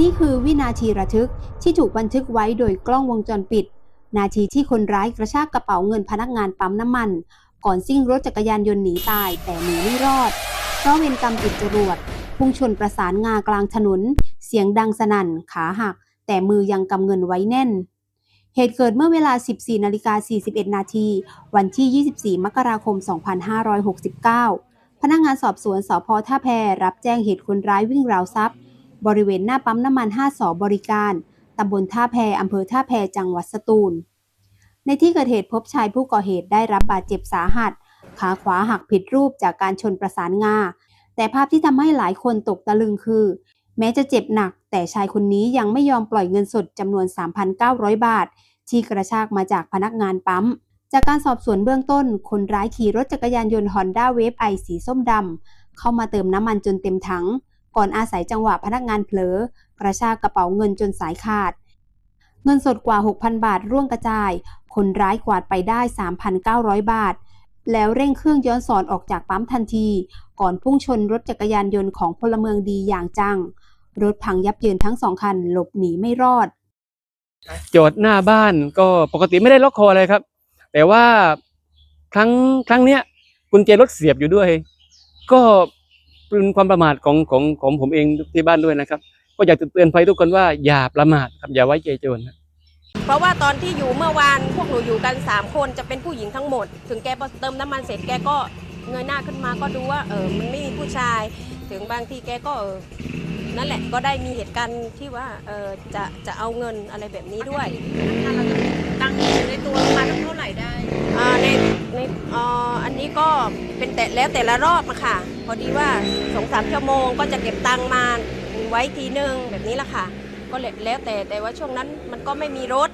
นี่คือวินาทีระทึกที่ถูกบันทึกไว้โดยกล้องวงจรปิด นาทีที่คนร้ายกระชากกระเป๋าเงินพนักงานปั๊มน้ำมัน ก่อนซิ่งรถจักรยานยนต์หนีตายแต่หนีไม่รอด เพราะเวรกรรมติดจรวดพุ่งชนประสานงากลางถนน เสียงดังสนั่น ขาหัก แต่มือยังกำเงินไว้แน่น เหตุเกิดเมื่อเวลา 14นาฬิกา41 นาที วันที่ 24 มกราคม 2569 พนักงานสอบสวนสพท่าแพรับแจ้งเหตุคนร้ายวิ่งราวทรัพย์ บริเวณหน้าปั๊มน้ำมัน 5สอบริการ ตำบลท่าแพอำเภอท่าแพจังหวัดสตูล ในที่เกิดเหตุพบชายผู้ก่อเหตุได้รับบาดเจ็บสาหัส ขาขวาหักผิดรูปจากการชนประสานงา แต่ภาพที่ทำให้หลายคนตกตะลึงคือ แม้จะเจ็บหนัก แต่ชายคนนี้ยังไม่ยอมปล่อยเงินสดจำนวน 3,900 บาท ที่กระชากมาจากพนักงานปั๊มจากการสอบสวนเบื้องต้น คนร้ายขี่รถจักรยานยนต์ Honda Wave i สีส้มดำเข้ามาเติมน้ำมันจนเต็มถัง ก่อนอาศัยจังหวะพนักงานเผลอกระชากกระเป๋าเงินจนสายขาด เงินสดกว่า 6,000 บาทร่วงกระจาย คนร้ายกวาดไปได้ 3,900 บาท แล้วเร่งเครื่องย้อนสอนออกจากปั๊มทันที ก่อนพุ่งชนรถจักรยานยนต์ของพลเมืองดีอย่างจัง รถพังยับเยินทั้งสองคันหลบหนีไม่รอด จอดหน้าบ้านก็ปกติไม่ได้ล็อกคอเลยครับ แต่ว่าครั้งครั้งเนี้ยกุญแจรถเสียบอยู่ด้วย ก็ เป็นความประมาทของของของผมเองที่บ้านด้วยนะครับ ก็อยากจะเตือนภัยทุกคนว่าอย่าประมาทครับอย่าไว้ใจโจรนะเพราะว่าตอนที่อยู่เมื่อวานพวกหนูอยู่กัน 3 คนจะเป็นผู้หญิงทั้งหมด ถึงแกพอเติมน้ำมันเสร็จแกก็เงยหน้าขึ้นมาก็ดูว่าเออมันไม่มีผู้ชาย ถึงบางทีแกก็เออนั่นแหละก็ได้มีเหตุการณ์ที่ว่าเออจะจะเอาเงินอะไรแบบนี้ด้วยถ้าเราจะตั้งอยู่ในตัวประมาณเท่าไหร่ได้อ่าในในอ่าอันนี้ก็เป็นแต่แล้วแต่ละรอบอะค่ะ พอดีว่าสองสามชั่วโมงก็จะเก็บตังค์มาไว้ทีนึงแบบนี้ละค่ะ ก็แล้วแล้วแต่แต่ว่าช่วงนั้นมันก็ไม่มีรถ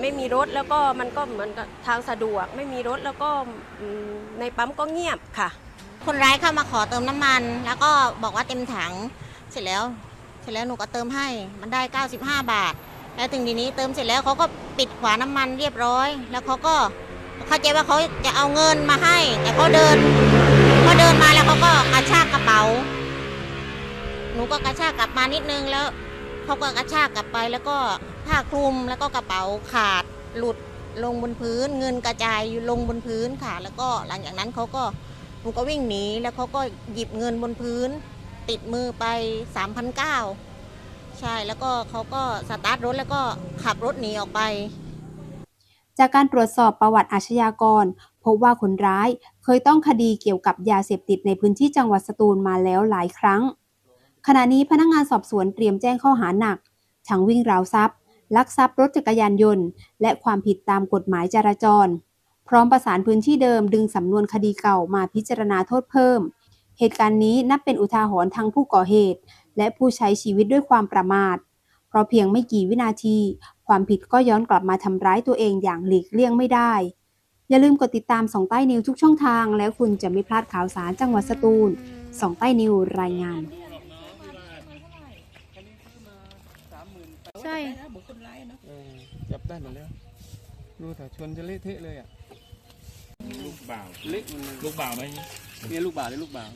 ไม่มีรถแล้วก็มันก็เหมือนทางสะดวก ไม่มีรถแล้วก็ในปั๊มก็เงียบค่ะ คนร้ายเข้ามาขอเติมน้ำมัน แล้วก็บอกว่าเต็มถังเสร็จแล้ว เสร็จแล้วหนูก็เติมให้มันได้ 95 บาท แล้วถึงทีนี้เติมเสร็จแล้วเขาก็ปิดขวาน้ำมันเรียบร้อย แล้วเขาก็เข้าใจว่าเขาจะเอาเงินมาให้ แต่เขาเดิน เขาเดินมาแล้วเขาก็กระชากกระเป๋า หนูก็กระชากกลับมานิดนึงแล้วเขาก็กระชากกลับไปแล้วก็ผ้าคลุมแล้วก็กระเป๋าขาดหลุดลงบนพื้น เงินกระจายอยู่ลงบนพื้นค่ะ แล้วก็หลังจากนั้นเขาก็หนูก็วิ่งหนีแล้วเขาก็หยิบเงินบนพื้น ติดมือไป3,009ใช่แล้วก็เขาก็สตาร์ทรถแล้วก็ขับรถหนีออกไป จากการตรวจสอบประวัติอาชญากร พบว่าคนร้ายเคยต้องคดีเกี่ยวกับยาเสพติดในพื้นที่จังหวัดสตูลมาแล้วหลายครั้ง ขณะนี้พนักงานสอบสวนเตรียมแจ้งข้อหาหนักทั้งวิ่งราวทรัพย์ ลักทรัพย์รถจักรยานยนต์ และความผิดตามกฎหมายจราจร พร้อมประสานพื้นที่เดิมดึงสำนวนคดีเก่ามาพิจารณาโทษเพิ่ม เหตุการณ์นี้นับเป็นอุทาหรณ์ทั้งผู้ก่อเหตุ และผู้ใช้ชีวิตด้วยความประมาท เพราะเพียงไม่กี่วินาที ความผิดก็ย้อนกลับมาทำร้ายตัวเองอย่างหลีกเลี่ยงไม่ได้ อย่าลืมกดติดตามส่องใต้นิวทุกช่องทาง แล้วคุณจะไม่พลาดข่าวสารจังหวัดสตูลส่องใต้นิวรายงาน ใช่จับได้หมดแล้วดูแต่ชนจะเละเทะเลยอะ ลูกบ่าวเละมันลูกบ่าวไหม เนี่ยลูกบ่าวเลยลูกบ่าว